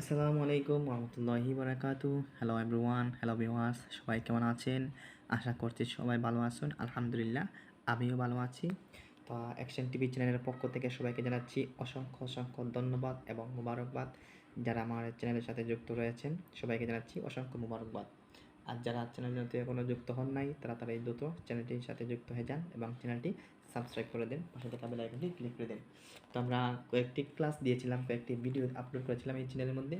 আসসালামু আলাইকুম রহমতুল্লাহি বারাকাতু। হ্যালো এভরিওয়ান হ্যালো ভিউয়ার্স সবাই কেমন আছেন? আশা করছি সবাই ভালো আছেন, আলহামদুলিল্লাহ আমিও ভালো আছি। তো অ্যাকশন টিভি চ্যানেলের পক্ষ থেকে সবাইকে জানাচ্ছি অসংখ্য অসংখ্য ধন্যবাদ এবং মুবারকবাদ। যারা আমার চ্যানেলের সাথে যুক্ত রয়েছেন, সবাইকে জানাচ্ছি অসংখ্য মুবারকবাদ। আর যারা চ্যানেলটিতে এখনও যুক্ত হন নাই, তারা তারা এই দ্রুত চ্যানেলটির সাথে যুক্ত হয়ে যান এবং চ্যানেলটি সাবস্ক্রাইব করে দেন, পাশে থাকা বেল আইকনটি ক্লিক করে দেন। তো আমরা কয়েকটি ক্লাস দিয়েছিলাম, কয়েকটি ভিডিও আপলোড করেছিলাম এই চ্যানেলের মধ্যে,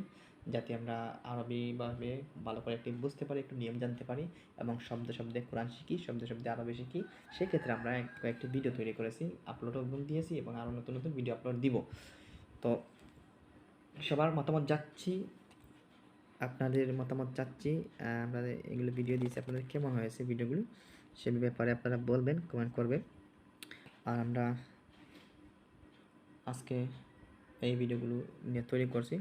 যাতে আমরা আরবি আরবিভাবে ভালো করে একটু বুঝতে পারি, একটু নিয়ম জানতে পারি এবং শব্দ শব্দে কোরআন শিখি, শব্দ শব্দে আরবি শিখি। সেক্ষেত্রে আমরা কয়েকটি ভিডিও তৈরি করেছি আপলোডও দিয়েছি এবং আরও নতুন নতুন ভিডিও আপলোড দিব। তো সবার মতামত যাচ্ছি আপনাদের মতামত চাচ্ছি আমরা এগুলো ভিডিও দিয়েছি, আপনাদের কেমন হয়েছে ভিডিওগুলো সে ব্যাপারে আপনারা বলবেন কমেন্ট করবেন। আর আমরা আজকে এই ভিডিওগুলো নিয়ে তৈরি করছি।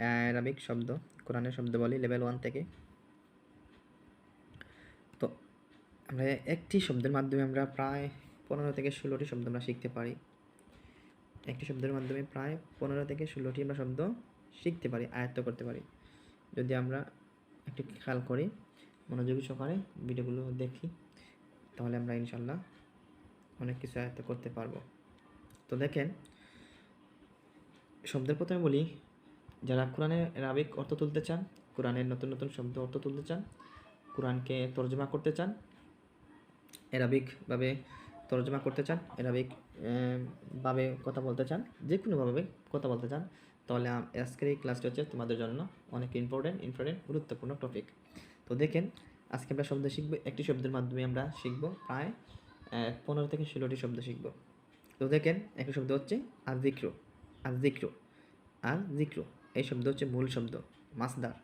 অ্যারাবিক শব্দ, কোরআনের শব্দ বলি লেভেল ওয়ান থেকে। তো আমরা একটি শব্দের মাধ্যমে আমরা প্রায় পনেরো থেকে ষোলোটি শব্দ আমরা শিখতে পারি। একটি শব্দের মাধ্যমে প্রায় পনেরো থেকে ষোলোটি আমরা শব্দ শিখতে পারি, আয়ত্ত করতে পারি। যদি আমরা একটু খেয়াল করি, মনোযোগী সহকারে ভিডিওগুলো দেখি, তাহলে আমরা ইনশাল্লাহ অনেক কিছু আয়ত্ত করতে পারব। তো দেখেন, শব্দের প্রথমে বলি, যারা কোরআনের রাবিক অর্থ তুলতে চান, কোরআনের নতুন নতুন শব্দ অর্থ তুলতে চান, কোরআনকে তর্জমা করতে চান এরাবিকভাবে তর্জমা করতে চান এরাবিক ভাবে কথা বলতে চান যে কোনোভাবে কথা বলতে চান তাহলে আজকের এই ক্লাসটি হচ্ছে তোমাদের জন্য অনেক ইম্পর্টেন্ট ইম্পর্টেন্ট গুরুত্বপূর্ণ টপিক তো দেখেন, আজকে আমরা শব্দ শিখব, একটি শব্দের মাধ্যমে আমরা শিখব প্রায় পনেরো থেকে ষোলোটি শব্দ শিখব। তো দেখেন, একটি শব্দ হচ্ছে আজিক্রু আজিক্রু আর জিক্রু এই শব্দ হচ্ছে মূল শব্দ মাসদার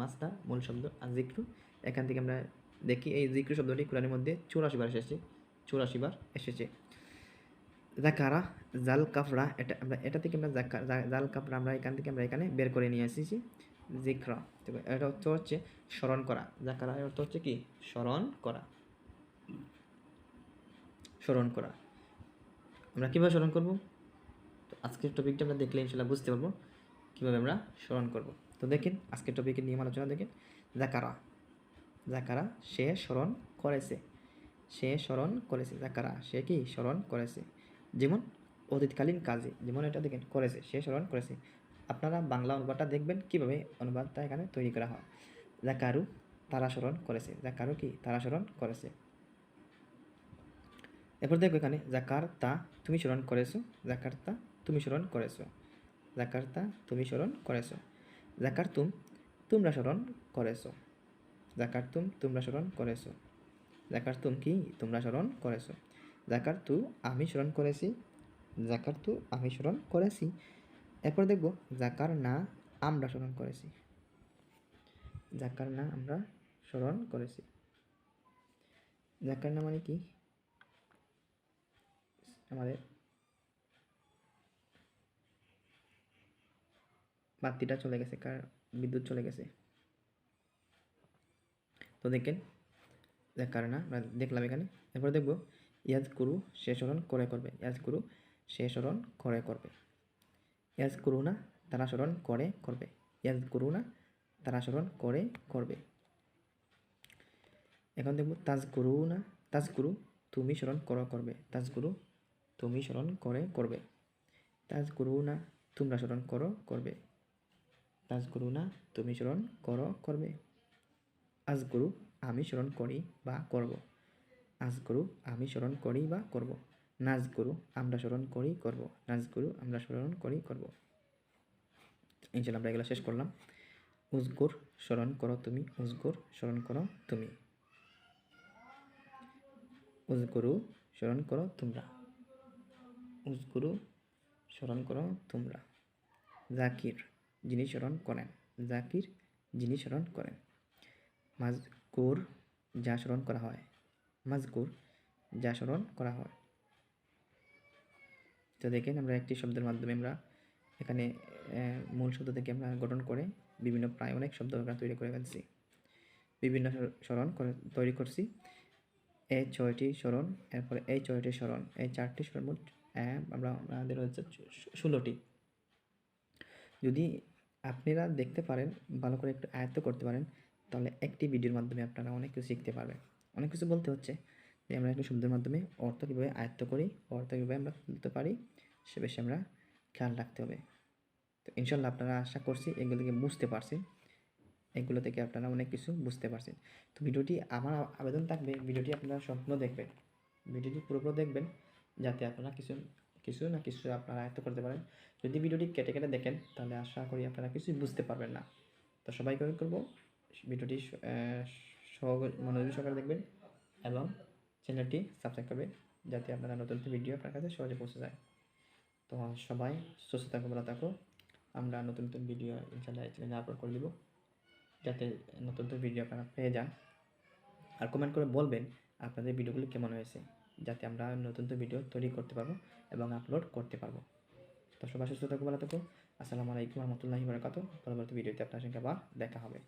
মাসদার মূল শব্দ আজিক্রু এখান থেকে আমরা দেখি, এই জিক্রু শব্দটি কোরআনের মধ্যে চৌরাশি বার এসেছে, চৌরাশি বার এসেছে। জাকারা, জাল কাফরা, এটা আমরা, এটা থেকে আমরা জাল কাফরা আমরা এখান থেকে আমরা এখানে বের করে নিয়ে এসেছি জিক্রা এটা হচ্ছে হচ্ছে স্মরণ করা। জাকারা অর্থ হচ্ছে কি? স্মরণ করা। স্মরণ করা। আমরা কীভাবে স্মরণ করব? তো আজকের টপিকটা আমরা দেখলে ইনশাল্লাহ বুঝতে পারব কীভাবে আমরা স্মরণ করব। তো দেখেন, আজকের টপিকের নিয়ম আলোচনা দেখেন। জাকারা জাকারা সে স্মরণ করেছে। সে স্মরণ করেছে। জাকারা সে কি? স্মরণ করেছে। যেমন অতীতকালীন কাজে, যেমন এটা দেখেন, করেছে সে স্মরণ করেছে। আপনারা বাংলা অনুবাদটা দেখবেন কীভাবে অনুবাদটা এখানে তৈরি করা হয়। জাকারু তারা স্মরণ করেছে। জাকারু কি? তারা স্মরণ করেছে। এরপর দেখো এখানে জাকার তা তুমি স্মরণ করেছ জাকার তা তুমি স্মরণ করেছ জাকার তা তুমি স্মরণ করেছ জাকার তুম তোমরা স্মরণ করেছ জাকার তুম তোমরা স্মরণ করেছ জাকার তুম কি? তোমরা স্মরণ করেছ। জাকার তু আমি স্মরণ করেছি, জাকার তু আমি স্মরণ করেছি। এরপর দেখব জাকার না আমরা স্মরণ করেছি। জাকার না আমরা স্মরণ করেছি। জাকার না মানে কি? আমাদের বাতিটা চলে গেছে, কার বিদ্যুৎ চলে গেছে। তো দেখেন দেখ কারণা আমরা দেখলাম এখানে। এরপর দেখব ইয়াজ করু সে স্মরণ করে করবে। ইয়াজ করু সে স্মরণ করে করবে। ইয়াজ করু না তারা স্মরণ করে করবে। ইয়াজ করু না তারা স্মরণ করে করবে। এখন দেখব তাজ করু না তাজ গুরু তুমি স্মরণ করো করবে। তাজ গুরু তুমি স্মরণ করে করবে। তাজ গুরু না তোমরা স্মরণ করো করবে। তাজ গুরু না তুমি স্মরণ করো করবে। আজ গুরু আমি স্মরণ করি বা করব। আজ গুরু আমি স্মরণ করি বা করব। নাচ গুরু আমরা স্মরণ করি করব। নাচ গুরু আমরা স্মরণ করি করব। ইনশাল্লাহ আমরা এগুলো শেষ করলাম। উজগুর স্মরণ করো তুমি। উজগুর স্মরণ করো তুমি। উজগুরু স্মরণ করো তোমরা। উজগুরু স্মরণ করো তোমরা। জাকির, যিনি স্মরণ করেন। জাকির, যিনি স্মরণ করেন। মাজকুর, যা স্মরণ করা হয়। মাজকুর, যা স্মরণ করা হয়। তো দেখেন আমরা একটি শব্দের মাধ্যমে আমরা এখানে মূল শব্দ থেকে আমরা গঠন করে বিভিন্ন প্রায় অনেক শব্দ আমরা তৈরি করে ফেলছি। বিভিন্ন স্মরণ করে, তৈরি করছি। এই ছয়টি স্মরণ, এরপরে এই ছয়টি স্মরণ, এই চারটি স্মরণ মোট আমরা, আমাদের হচ্ছে ষোলোটি। যদি আপনারা দেখতে পারেন, ভালো করে একটু আয়ত্ত করতে পারেন, তাহলে একটি ভিডিওর মাধ্যমে আপনারা অনেক কিছু শিখতে পারবেন। অনেক কিছু বলতে হচ্ছে। যে আমরা একটু শব্দের মাধ্যমে অর্থ কীভাবে আয়ত্ত করি, অর্থ কীভাবে আমরা তুলতে পারি, সে বেশি আমরা খেয়াল রাখতে হবে। তো ইনশাল্লাহ আপনারা আশা করছি এগুলো থেকে বুঝতে পারছেন। এগুলো থেকে আপনারা অনেক কিছু বুঝতে পারছেন। তো ভিডিওটি আমার আবেদন থাকবে, ভিডিওটি আপনারা সম্পূর্ণ দেখবেন। ভিডিওটি পুরোপুরো দেখবেন, যাতে আপনারা কিছু কিছু না কিছু আপনারা আয়ত্ত করতে পারেন। যদি ভিডিওটি কেটে কেটে দেখেন, তাহলে আশা করি আপনারা কিছুই বুঝতে পারবেন না। তো সবাইকে করব, ভিডিওটি আহ, সহ মনোযোগ সহকারে দেখবেন এবং চ্যানেলটি সাবস্ক্রাইব করবেন যাতে আপনারা নতুন ভিডিও আপনার কাছে সহজে পৌঁছে যায়। তো সবাই সুস্থ থাকো ভালো থাকো। আমরা নতুন নতুন ভিডিও ইনশাল্লাহ চ্যানেলে আপলোড করে দিব। যাতে নতুন নতুন ভিডিও আপনারা পেয়ে যান। আর কমেন্ট করে বলবেন আপনাদের ভিডিওগুলো কেমন হয়েছে যাতে আমরা নতুন নতুন ভিডিও তৈরি করতে পারব এবং আপলোড করতে পারব। তো সবাই সুস্থ থাকো ভালো থাকো। আসসালামু আলাইকুম রহমতুল্লাহি বারাকাতু পরবর্তী ভিডিওতে আপনার সঙ্গে আবার দেখা হবে।